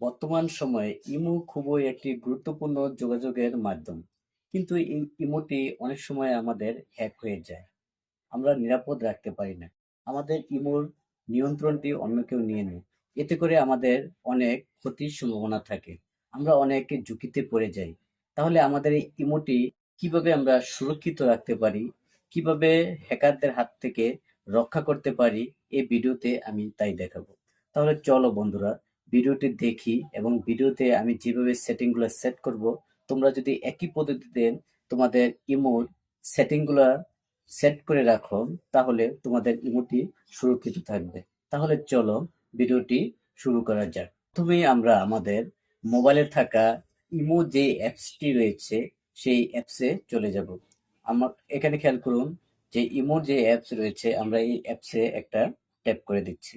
বর্তমান সময়ে ইমো খুবই একটি গুরুত্বপূর্ণ যোগাযোগের মাধ্যম। কিন্তু এই ইমোটি অনেক সময় আমাদের হ্যাক হয়ে যায়। আমরা নিরাপদ রাখতে পারি না। আমাদের ইমোর নিয়ন্ত্রণটি অন্য কেউ নিয়ে নেয়। এতে করে আমাদের অনেক ক্ষতির সম্ভাবনা থাকে। আমরা অনেক ঝুঁকিতে পড়ে যাই। তাহলে আমাদের এই ইমোটি কীভাবে আমরা সুরক্ষিত রাখতে পারি, কীভাবে হ্যাকারদের হাত থেকে রক্ষা করতে পারি, এই ভিডিওতে আমি তাই দেখাবো। তাহলে চলো বন্ধুরা ভিডিওটি দেখি এবং ভিডিওতে আমি যেভাবে সেটিংগুলো সেট করব, তোমরা যদি একই পদ্ধতিতে তোমাদের ইমোর সেটিংগুলো সেট করে রাখো, তাহলে তোমাদের ইমোটি সুরক্ষিত থাকবে। তাহলে চলো ভিডিওটি শুরু করা যাক। প্রথমে আমরা আমাদের মোবাইলে থাকা ইমো যে অ্যাপসটি রয়েছে, সেই অ্যাপসে চলে যাব। আমার এখানে খেয়াল করুন যে ইমোর যে অ্যাপস রয়েছে, আমরা এই অ্যাপসে একটা ট্যাপ করে দিচ্ছি।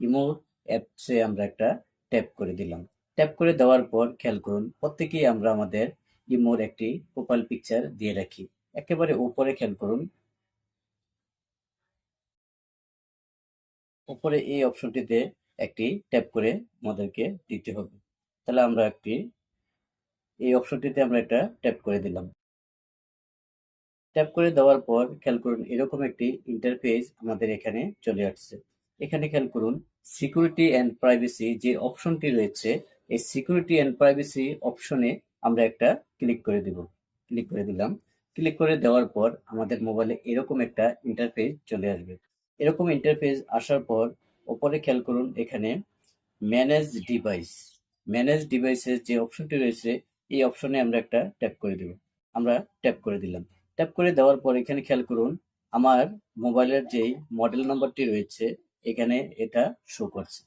ইমোর অ্যাপসে আমরা একটা ট্যাপ করে দিলাম। ট্যাপ করে দেওয়ার পর খেয়াল করুন, প্রত্যেকেই আমরা আমাদের ইমোর একটি প্রোফাইল পিকচার দিয়ে রাখি। একেবারে উপরে খেয়াল করুন। উপরে এই অপশনটিতে একটি ট্যাপ করে আমাদেরকে দিতে হবে। তাহলে আমরা একটি, এই অপশনটিতে আমরা একটা ট্যাপ করে দিলাম। ট্যাপ করে দেওয়ার পর খেয়াল করুন, এরকম একটি ইন্টারফেস আমাদের এখানে চলে আসছে। এখানে খেয়াল করুন সিকিউরিটি অ্যান্ড প্রাইভেসি যে অপশনটি রয়েছে, এই সিকিউরিটি অ্যান্ড প্রাইভেসি অপশনে আমরা একটা ক্লিক করে দিব। ক্লিক করে দিলাম। ক্লিক করে দেওয়ার পর আমাদের মোবাইলে এরকম একটা ইন্টারফেস চলে আসবে। এরকম ইন্টারফেস আসার পর ওপরে খেয়াল করুন, এখানে ম্যানেজ ডিভাইস ম্যানেজ ডিভাইসের যে অপশনটি রয়েছে, এই অপশনে আমরা একটা ট্যাপ করে দেব। আমরা ট্যাপ করে দিলাম। ট্যাপ করে দেওয়ার পর এখানে খেয়াল করুন, আমার মোবাইলের যেই মডেল নাম্বারটি রয়েছে এখানে এটা শো করছে।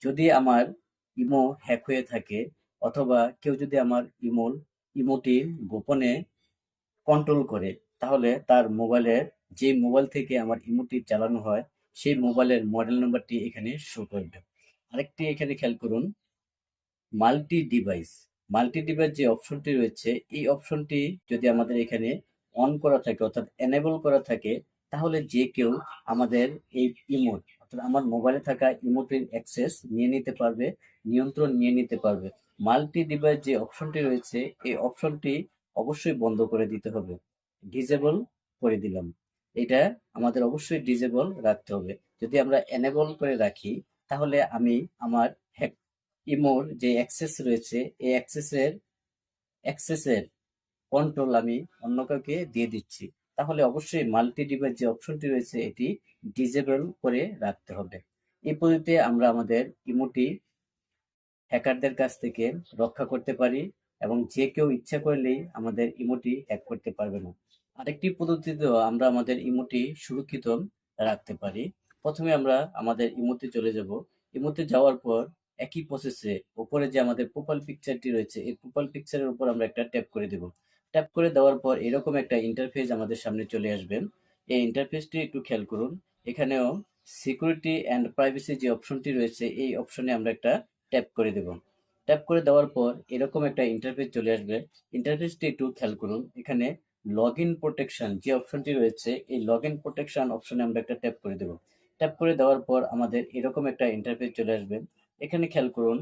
যদি আমার ইমো হ্যাক হয়ে থাকে অথবা কেউ যদি আমার ইমোল ইমোটি গোপনে কন্ট্রোল করে, তাহলে তার মোবাইলের যে মোবাইল থেকে আমার ইমোটি চালানো হয়, সেই মোবাইলের মডেল নাম্বারটি এখানে শো করবে। আরেকটি এখানে খেয়াল করুন মাল্টি ডিভাইস মাল্টি ডিভাইস যে অপশনটি রয়েছে, এই অপশনটি যদি আমাদের এখানে অন করা থাকে, অর্থাৎ এনেবল করা থাকে, তাহলে যে কেউ আমাদের এই ইমোট অর্থাৎ আমার মোবাইলে থাকা ইমোটের অ্যাক্সেস নিয়ে নিতে পারবে, নিয়ন্ত্রণ নিয়ে নিতে পারবে। মাল্টি ডিভাইস যে অপশনটি রয়েছে, এই অপশনটি অবশ্যই বন্ধ করে দিতে হবে। ডিজেবল করে দিলাম। এটা আমাদের অবশ্যই ডিজেবল রাখতে হবে। যদি আমরা এনেবল করে রাখি, তাহলে আমি আমার ইমোর যে অ্যাক্সেস রয়েছে, এই অ্যাক্সেসের অ্যাক্সেসের কন্ট্রোল আমি অন্য কাউকে দিয়ে দিচ্ছি। তাহলে অবশ্যই মাল্টি ডিভাইস যে অপশনটি রয়েছে, এটি ডিজেবল করে রাখতে হবে। এই পদ্ধতিতে আমরা আমাদের ইমোটি হ্যাকারদের কাছ থেকে রক্ষা করতে পারি এবং যে কেউ ইচ্ছা করলেই আমাদের ইমোটি হ্যাক করতে পারবে না। আরেকটি পদ্ধতিতেও আমরা আমাদের ইমোটি সুরক্ষিত রাখতে পারি। প্রথমে আমরা আমাদের ইমোতে চলে যাব। ইমোতে যাওয়ার পর একই প্রসেসে উপরে যে আমাদের প্রোফাইল পিকচারটি রয়েছে, এই প্রোফাইল পিকচারের উপর আমরা একটা ট্যাপ করে দেব। ট্যাপ করে দেওয়ার পর এরকম একটা ইন্টারফেস আমাদের সামনে চলে আসবে। এই ইন্টারফেসটি একটু খেয়াল করুন। এখানেও সিকিউরিটি অ্যান্ড প্রাইভেসি যে অপশনটি রয়েছে, এই অপশনে আমরা একটা ট্যাপ করে দেব। ট্যাপ করে দেওয়ার পর এরকম একটা ইন্টারফেস চলে আসবে। ইন্টারফেসটি একটু খেয়াল করুন। এখানে লগ ইন প্রোটেকশন যে অপশনটি রয়েছে, এই লগ ইন প্রোটেকশন অপশনে আমরা একটা ট্যাপ করে দেব। ট্যাপ করে দেওয়ার পর আমাদের এরকম একটা ইন্টারফেস চলে আসবে। এখানে খেয়াল করুন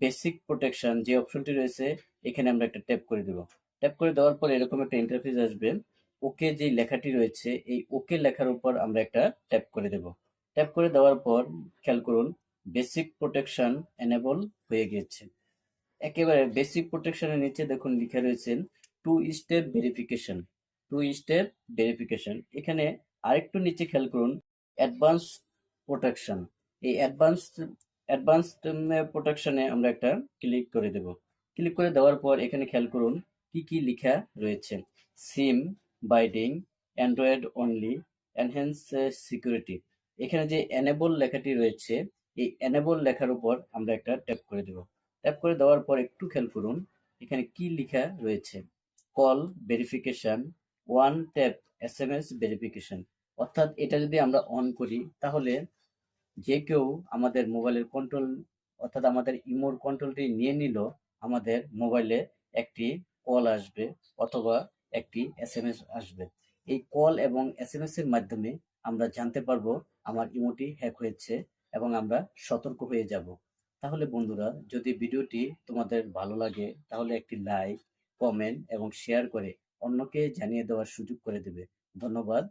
বেসিক প্রোটেকশন যে অপশনটি রয়েছে, এখানে আমরা একটা ট্যাপ করে দেব। ট্যাপ করে দেওয়ার পর এরকম একটা ইন্টারফেস আসবে। ওকে যে লেখাটি রয়েছে, এই ওকে লেখার উপর আমরা একটা ট্যাপ করে দেব। ট্যাপ করে দেওয়ার পর খেয়াল করুন বেসিক প্রোটেকশন এনেবল হয়ে গিয়েছে। একেবারে বেসিক প্রোটেকশনের নিচে দেখুন লিখে রয়েছে two step verification two step verification এখানে আরেকটু নিচে খেয়াল করুন অ্যাডভান্স প্রোটেকশন এই অ্যাডভান্স অ্যাডভান্স প্রোটেকশনে আমরা একটা ক্লিক করে দেব। ক্লিক করে দেওয়ার পর এখানে খেয়াল করুন কি কি লেখা রয়েছে? SIM, binding, android only enhance security. এখানে যে এনেবল লেখাটি রয়েছে, এই এনেবল লেখার উপর আমরা একটা ট্যাপ করে দেব। ট্যাপ করে দেওয়ার পর একটু খেয়াল করুন, এখানে কি লেখা রয়েছে? Call verification, one tap S M S verification. অর্থাৎ এটা যদি আমরা অন করি, তাহলে যে কেউ আমাদের মোবাইলের কন্ট্রোল অর্থাৎ আমাদের ইমোর কন্ট্রোলটি নিয়ে নিল, আমাদের মোবাইলে একটি কল আসবে অথবা একটি এস এম এস আসবে। এই কল এবং এস এম এস এর মাধ্যমে আমরা জানতে পারব আমার ইমোটি হ্যাক হয়েছে এবং আমরা সতর্ক হয়ে যাব। তাহলে বন্ধুরা, যদি ভিডিওটি তোমাদের ভালো লাগে, তাহলে একটি লাইক, কমেন্ট এবং শেয়ার করে অন্যকে জানিয়ে দেওয়ার সুযোগ করে দেবে। ধন্যবাদ